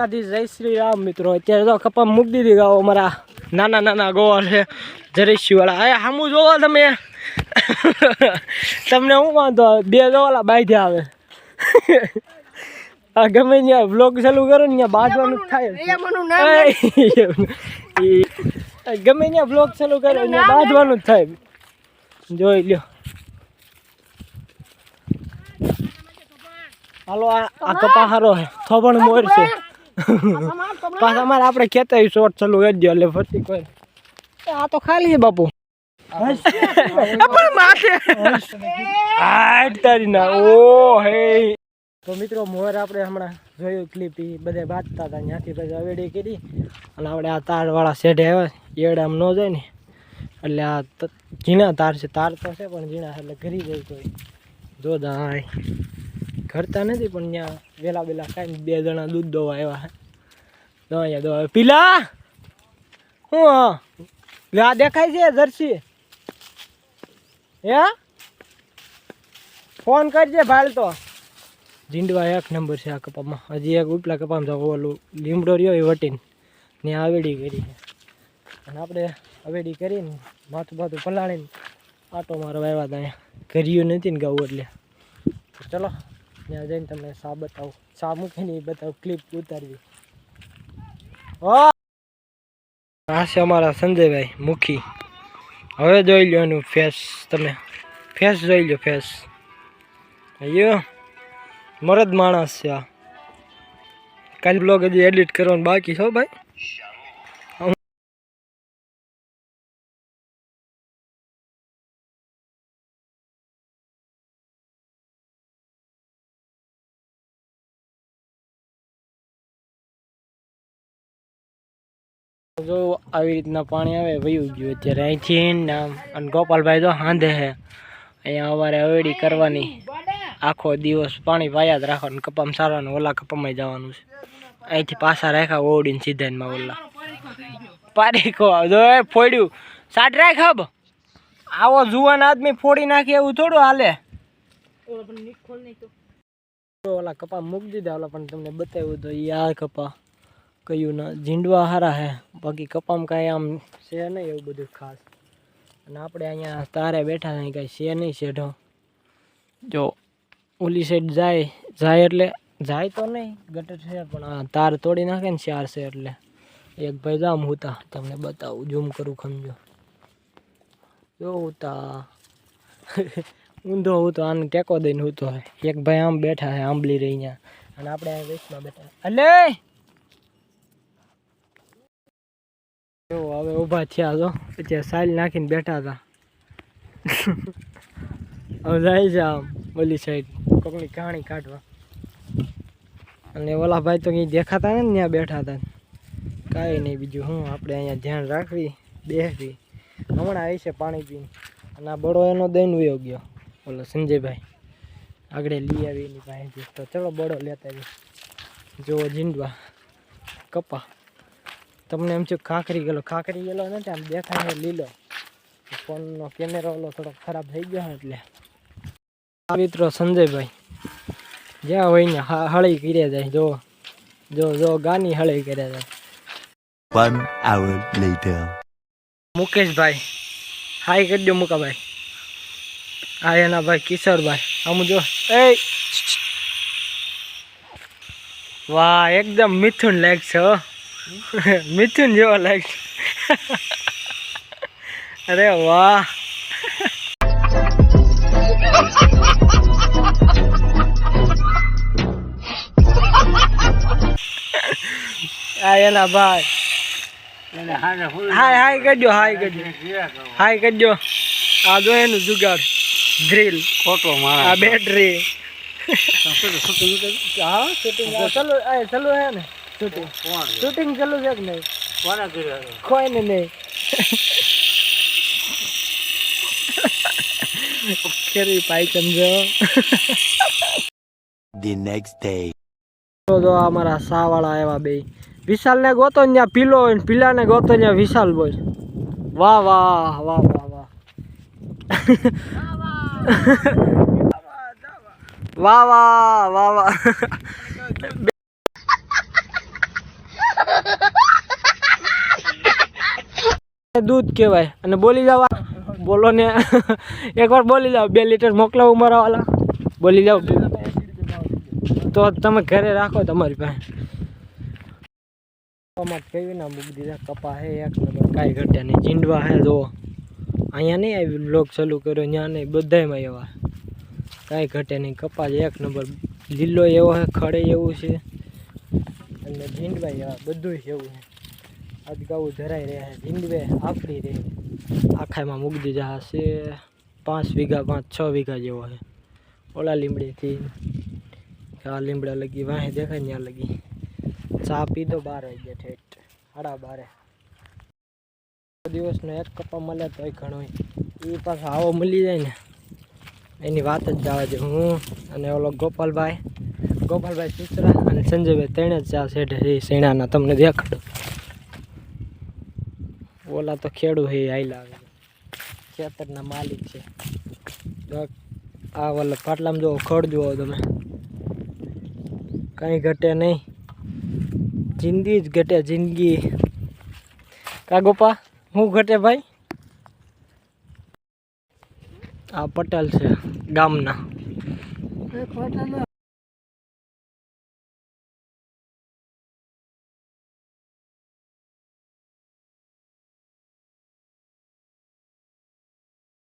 દ્વારકાધીશ જય શ્રી રામ મિત્રો. અત્યારે તો કપા મૂકી દીધી ગાઓ અમારા નાના નાના ગોવા છે જરેશીવાળા અરે સામું જોવો તમે? તમને શું વાંધો આવે? બે જોવાલા બાઈધે આવે. આ ગમે ત્યાં બ્લોગ ચાલુ કરો ને ત્યાં બાંધવાનું જ થાય. ગમે ત્યાં બ્લોગ ચાલુ કરો ત્યાં બાંધવાનું જ થાય. જોઈ લ્યો. હાલો આ આ કપા હારો હે. થોબણ મોર છે. પાછા અમારે આપણે ખેતા શોર્ટ ચાલુ એ જ એટલે ફરતી કોઈ. આ તો ખાલી છે બાપુ. પણ માથે. તારી ના. ઓ હે. તો મિત્રો મોર આપણે હમણાં જોયું ક્લિપ ઈ બધે બાંધતા હતા. ત્યાંથી પછી અવેડી કરી. અને આપણે આ તારવાળા શેઢે આવ્યા એવડે આમ ન જાય ને. એટલે આ ઝીણા તાર છે. તાર તો છે પણ ઝીણા એટલે ઘરી જાય કોઈ જો દાય ઘરતા નથી, પણ ત્યાં વેલા વેલા કાંઈ બે જણા દૂધ દોવા આવ્યા તો અહીંયા દોવા પીલા! હું આ? દેખાય છે, જર્સી. હે? ફોન કરજે ભાલ તો. જીંડવા એક નંબર છે આ કપામાં. હજી એક ઉપલા કપામાં જાવ ઓલું લીમડો રહ્યો એ વટીને. ને આવેડી કરી અને આપણે આવેડી કરીને માથું બાથું પલાળીને આટો મારવા આવ્યા હતા અહીંયા. કર્યું નથી ને ગાવું એટલે. ચલો. ત્યાં જઈને તમને સા બતાવું? સા મૂકીને એ બતાવું? ક્લિપ ઉતારવી આ છે અમારા સંજયભાઈ મુખી. હવે જોઈ લો એનું ફેસ તમે. ફેસ જોઈ લો ફેસ અયો મરદ માણસ છે આ. કાલ બ્લોગ હજી એડિટ કરવાનું બાકી છો ભાઈ. જો આવી રીતના પાણી આવે વયું ગયું. અત્યારે અહીંથી ને આમ અને ગોપાલભાઈ તો હાંધે છે અહીંયા અમારે અવેડી કરવાની. આખો દિવસ પાણી પાયા જ રાખવાનું. કપામાં સારવાનું ઓલા કપામાં જવાનું છે. અહીંથી પાછા રાખ્યા ઓડીને સીધામાં ઓલા. પારીકો જો એ ફોડ્યું. સાટ રાખ હબ. આવો જુવાન આદમી ફોડી નાખે એવું થોડું હાલે. ઓલા કપા મૂકી દીધા ઓલા પણ તમને બતાવ્યું તો યાર કપા. કયું ના ઝીંડવા હારા હે. બાકી કપામાં કાંઈ આમ છે નહીં એવું બધું ખાસ. અને આપણે અહીંયા તારે બેઠા છે કાંઈ છે નહીં શેઢો. જો, ઓલી સાઈડ જાય જાય એટલે, જાય તો નહીં, ગટર છે, પણ આ તાર તોડી નાખે ને ચાર છે એટલે. એક ભાઈ જામ હુતા, તમને બતાવું જૂમ કરું ખમજો. જો હુતા. ઊંધો હું તો આને ટેકો દઈને હું. તો એક ભાઈ આમ બેઠા હે, આંબલી રહી અને આપણે અહીંયા વેચમાં બેઠા અલે જો હવે ઊભા થયા તો અત્યારે સાઈલ નાખીને બેઠા હતા. હવે જાય છે આમ ઓલી સાઈડ કોકની કહાણી કાઢવા. અને ઓલા ભાઈ તો કંઈ દેખાતા ને ત્યાં બેઠા હતા. કાંઈ નહીં બીજું હું આપણે અહીંયા ધ્યાન રાખવી, બેસવી. હમણાં આવી છે પાણી પીને. અને આ બળો એનો દઈને વયો ગયો, ઓલો સંજયભાઈ. આગળ લઈ આવી એની પાસેથી. તો ચલો બળો લેતા આવી જુઓ જીંડવા, કપા. તમને એમ છે ખાખરી ગયેલો. ખાખરી ગયેલો નથી આમ દેખાય ને લીલો. ફોનનો કેમેરો ઓલો થોડો ખરાબ થઈ ગયો એટલે. મિત્રો સંજયભાઈ. જ્યાં હોય ને હળી કર્યા જાય. જો જો જો ગાની હળી કર્યા જાય. One hour later. મુકેશભાઈ. હાય કરી દો મુકાભાઈ. હા એના ભાઈ કિશોરભાઈ. આમ જો એ વાહ એકદમ મિથુન લાગ છે મિથુન જેવો લાયક અરે વાહ. આ એના ભાઈ. હાય હાય કરજો હાય કરજો. હાય કરજો. આ જો એનું જુગાડ. ડ્રીલ ખોટો આ બેટરી હા શૂટિંગ ચાલુ ચાલુ હે ને. શૂટિંગ. શૂટિંગ ચાલુ છે કે નહીં? કોને કર્યો કોઈ ને નહીં. કેરી પાઈ સમજો ધી નેક્સ્ટ ડે તો જો અમારા સાવાળા આવ્યા બે. વિશાલ ને ગોતો ને ત્યાં પીલો હોય ને પીલા ને ગોતો ત્યાં વિશાલ બોલ. વાહ વાહ વાહ વાહ વાહ. વાહ વાહ. વાહ વાહ દૂધ કહેવાય. અને બોલી જાઓ. બોલો ને. એકવાર બોલી જાવ બે લીટર મોકલાવું મારા બોલી જાઓ. તો તમે ઘરે રાખો તમારી પાસે. કપામાં કેવી ના મૂકી દીધા કપા હે એક નંબર કાંઈ ઘટ્યા નહીં. ચીંડવા હે જો. અહીંયા નહીં આવી બ્લોગ ચાલુ કર્યો ત્યાં નહીં. બધાયમાં એવા. કાંઈ ઘટે નહીં. કપા જ એક નંબર. લીલો એવો હે, ખડે એવું છે. અને ઝીંડવા એવા. બધું એવું છે અદગાવું ધરાઈ રહ્યા છે. ઝીંડવે આફરી રહે આખામાં મૂકી દીધા હશે. પાંચ વીઘા, પાંચ, છ વીઘા જેવો છે. ઓલા લીમડીથી. આ લીમડા લગી, વાહે દેખાય ત્યાં લગી. ચા પીધો બાર વાગ્યા ઠેઠ. સાડા બારે. દિવસનો એક કપા મળે તોય ઘણો એ પાછો આવો મળી જાય ને. એની વાત જ જવા દે. હું અને ઓલો ગોપાલભાઈ. ગોપાલભાઈ સુસરા અને સંજયભાઈ ત્રણે જ ચા શેઠ શેણાના તમને દેખાડો. ઓલા તો ખેડુ હે આયલા ખેતરના માલિક છે. આ ઓલા પાટલામાં જો ખડ જુઓ તમે. કઈ ઘટે નહીં. જિંદગી જ ઘટે જિંદગી. કા ગોપા શું ઘટે ભાઈ? આ પટેલ છે ગામના.